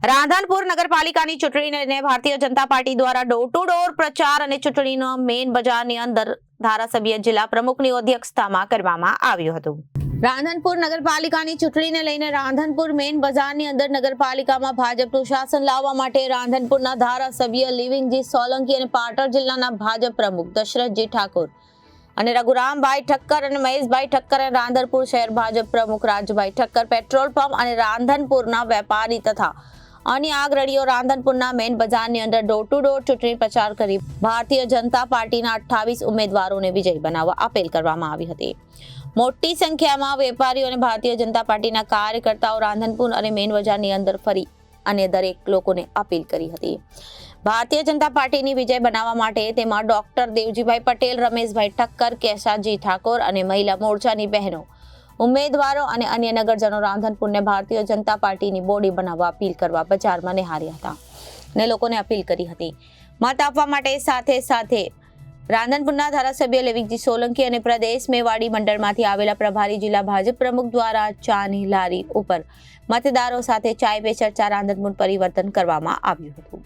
રાધનપુર નગરપાલિકાની ચૂંટણીને ભારતીય જનતા પાર્ટી દ્વારા ડોર ટુ ડોર પ્રચાર અને ચૂંટણીનો મેઇન બજારની અંદર ધારાસભ્ય જિલ્લા પ્રમુખની અધ્યક્ષતામાં કરવામાં આવ્યું હતું. રાધનપુર નગરપાલિકાની ચૂંટણીને લઈને રાધનપુર મેઇન બજારની અંદર નગરપાલિકામાં ભાજપનું શાસન લાવવા માટે રાધનપુરના ધારાસભ્ય લિવિંગજી સોલંકી અને પાટણ જિલ્લાના ભાજપ પ્રમુખ દશરથજી ઠાકોર અને રઘુરામભાઈ ઠક્કર અને મહેશભાઈ ઠક્કર અને રાંધનપુર શહેર ભાજપ પ્રમુખ રાજભાઈ ઠક્કર, પેટ્રોલ પંપ અને રાંધનપુરના વેપારી તથા અન્ય આગ્રણીઓ રાંધનપુરના મેઇન બજારની અંદર ડોર ટુ ડોર ચૂંટણી પ્રચાર કરી ભારતીય જનતા પાર્ટીના અઠ્ઠાવીસ ઉમેદવારોને વિજય બનાવવા અપીલ કરવામાં આવી હતી. મોટી સંખ્યામાં વેપારીઓ અને ભારતીય જનતા પાર્ટીના કાર્યકર્તાઓ રાંધનપુર અને મેઇન બજારની અંદર ફરી અને દરેક લોકોને અપીલ કરી હતી. ભારતીય જનતા પાર્ટીની વિજય બનાવવા માટે તેમાં ડોક્ટર દેવજીભાઈ પટેલ, રમેશભાઈ ઠક્કર, કેશાજી ઠાકોર અને મહિલા મોરચાની બહેનો ઉમેદવારો અને અન્ય નગરજનો રાંધનપુરને ભારતીય જનતા પાર્ટીની બોડી બનાવવા અપીલ કરવા બજારમાં નિહાર્યા હતા અને લોકોને અપીલ કરી હતી. મત આપવા માટે સાથે સાથે રાંધનપુરના ધારાસભ્ય લેવિકજી સોલંકી અને પ્રદેશ મેવાડી મંડળમાંથી આવેલા પ્રભારી જિલ્લા ભાજપ પ્રમુખ દ્વારા ચાની લારી ઉપર મતદારો સાથે ચાય પે ચર્ચા રાંધનપુર પરિવર્તન કરવામાં આવ્યું હતું.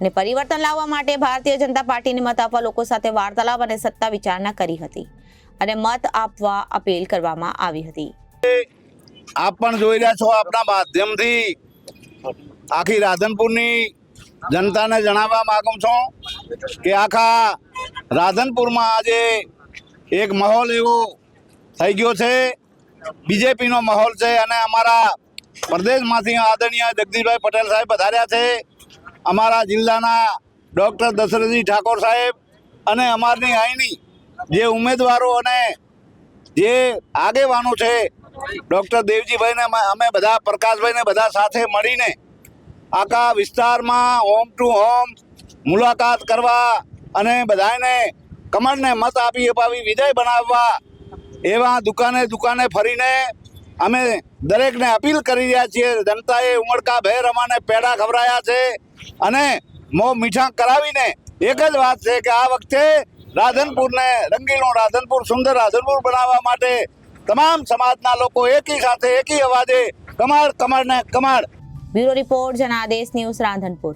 અને પરિવર્તન લાવવા માટે ભારતીય જનતા પાર્ટીને મત આપવા લોકો સાથે વાર્તાલાપ અને સત્તા વિચારણા કરી હતી. અને મત આપવા અપીલ કરવામાં આવી હતી. આપ પણ જોઈ રહ્યા છો આપણા માધ્યમથી આખી રાધનપુરની જનતાને જણાવવા માંગુ છું કે આખા રાધનપુરમાં આજે એક માહોલ એવો થઈ ગયો છે. બીજેપીનો માહોલ છે અને અમારા પ્રદેશમાંથી આદરણીય જગદીશભાઈ પટેલ સાહેબ પધાર્યા છે. અમારા જિલ્લાના ડૉક્ટર દશરથજી ઠાકોર સાહેબ અને અમારની અહીંની જે ઉમેદવારો અને જે આગેવાનો છે, ડૉક્ટર દેવજીભાઈને અમે- બધા, પ્રકાશભાઈને બધા સાથે મળીને આખા વિસ્તારમાં હોમ ટુ હોમ મુલાકાત કરવા અને બધાને કમળને મત આપી અપાવી વિજય બનાવવા એવા દુકાને દુકાને ફરીને અમે દરેકને અપીલ કરી રહ્યા છીએ. જનતાએ ઉમળકા ભેર અમાને પેડા ખવડાયા છે અને મો મીઠા કરાવીને એક જ વાત છે કે આ વખતે રાધનપુરને રંગીલું રાધનપુર, સુંદર રાધનપુર બનાવવા માટે તમામ સમાજના લોકો એકી સાથે એકી અવાજે કમાડ ને કમાડ. Bureau report Janadesh news Radhanpur.